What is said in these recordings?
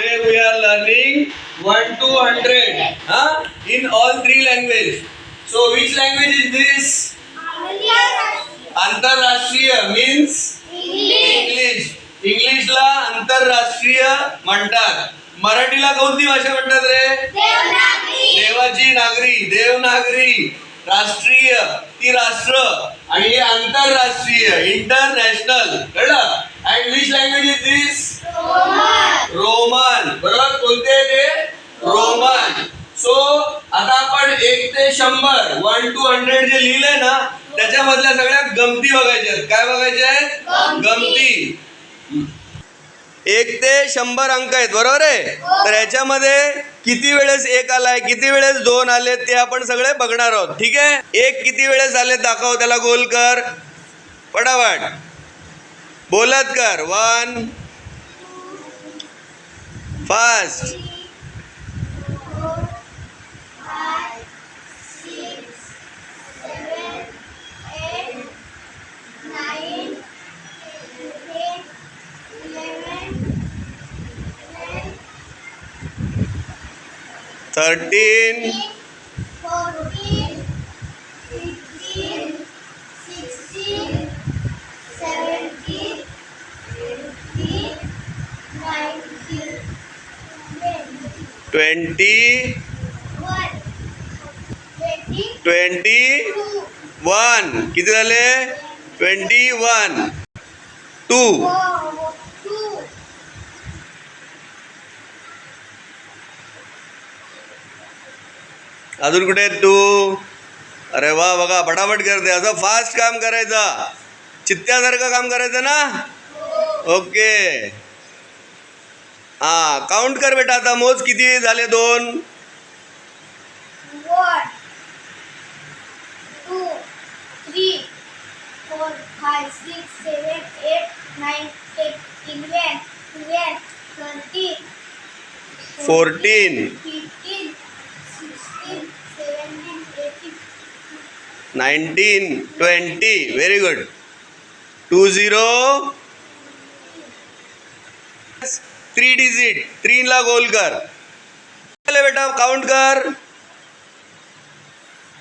Today we are learning 1 to 100 huh? in all three languages. So which language is this? आंतरराष्ट्रीय means English इंग्लिशला आंतरराष्ट्रीय म्हणतात. मराठीला कोणती भाषा म्हणतात रे? देवाची नागरी. देवनागरी. राष्ट्रीय. ती राष्ट्र. आणि हे आंतरराष्ट्रीय. इंटरनॅशनल कळलं? And which language is this Roman. बरोबर? कोणते आहे ते? रोमन. सो आता आपण एक ते शंभर वन टू हंड्रेड जे लिहिलंय ना त्याच्यामधल्या सगळ्या गमती बघायच्या आहेत. काय बघायच्या आहेत? गमती. एक ते शंभर अंक आहेत बरोबर आहे? तर याच्यामध्ये किती वेळेस एक आलाय किती वेळेस दोन आले ते आपण सगळे बघणार आहोत. ठीक आहे? एक किती वेळेस आले दाखव त्याला गोल कर. पटापट बोलत कर. One fast thirteen twenty twenty one. किती झाले? Twenty one. टू. अजून कुठे तू? अरे वा बघा फटाफट करते असं फास्ट काम करायचं. चित्त्यासारखं काम करायचं ना? ओके. हा काउंट कर बेटा आता मोज किती झाले दोन? Fourteen nineteen twenty very good two zero three digit थ्रीला गोल कर. बेटा काउंट कर.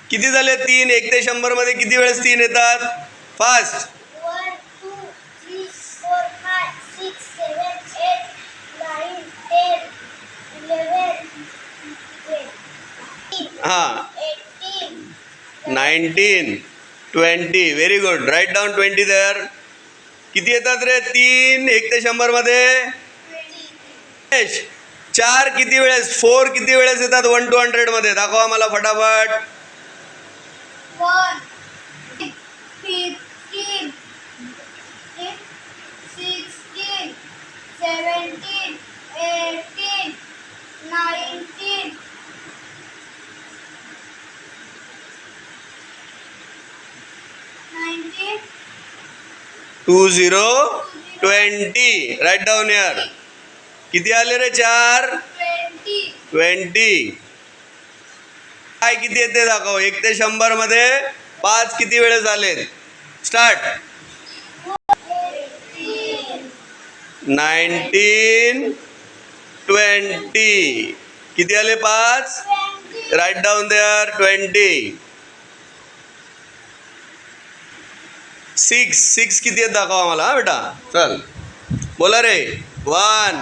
किती झाले? तीन. एक ते शंभरमध्ये किती वेळेस तीन येतात? फास्ट हा. Nineteen twenty very good right down twenty there किती येतात रे? तीन. एक ते शंभरमध्ये twenty, यश, चार किती वेळेस फोर किती वेळेस येतात? वन टू हंड्रेडमध्ये. दाखवा मला फटाफट. Two zero twenty right down यार किती आले रे चार? ट्वेंटी. काय किती येते दाखव. एक ते शंभरमध्ये पाच किती वेळेस आलेत स्टार्ट. नाईन्टीन. ट्वेंटी. किती आले पाच? Right down there twenty. Six. Six किती आहेत दाखवा मला हा बेटा. चल. बोला रे. वन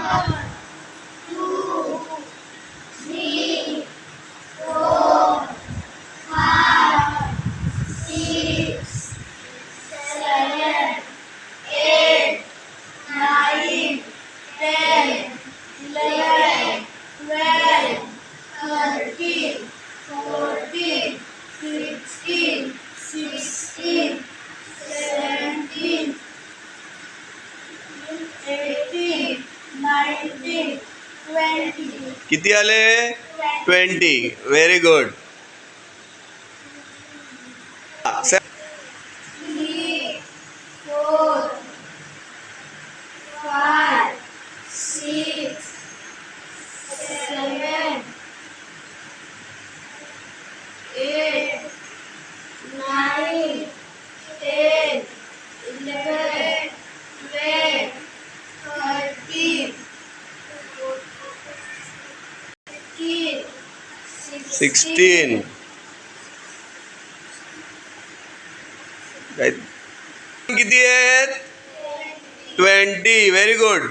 किती आले? ट्वेंटी. व्हेरी गुड सिक्स्टीन काय किती आहेत? ट्वेंटी व्हेरी गुड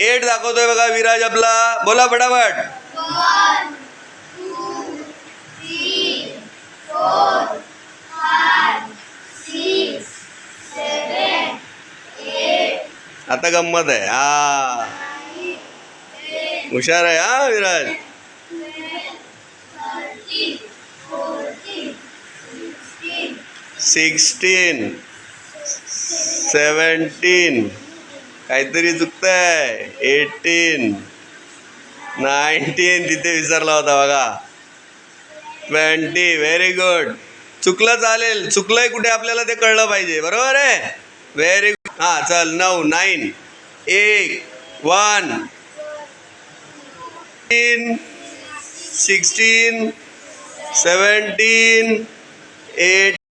एट दाखवतोय बघा विराज आपला. बोला फटाफट. आता गंमत आहे. हा. हुशार आहे हा विराज. सिक्स्टीन सेवन्टीन काहीतरी चुकतंय एटीन नाईन्टीन तिथे विसरला होता बघा. Twenty very good. चुकलं चालेल. चुकलंय कुठे आपल्याला ते कळलं पाहिजे. बरोबर आहे? Very good. हां चल नऊ नाईन एक वन. तीन सिक्स्टीन सेवन्टीन एट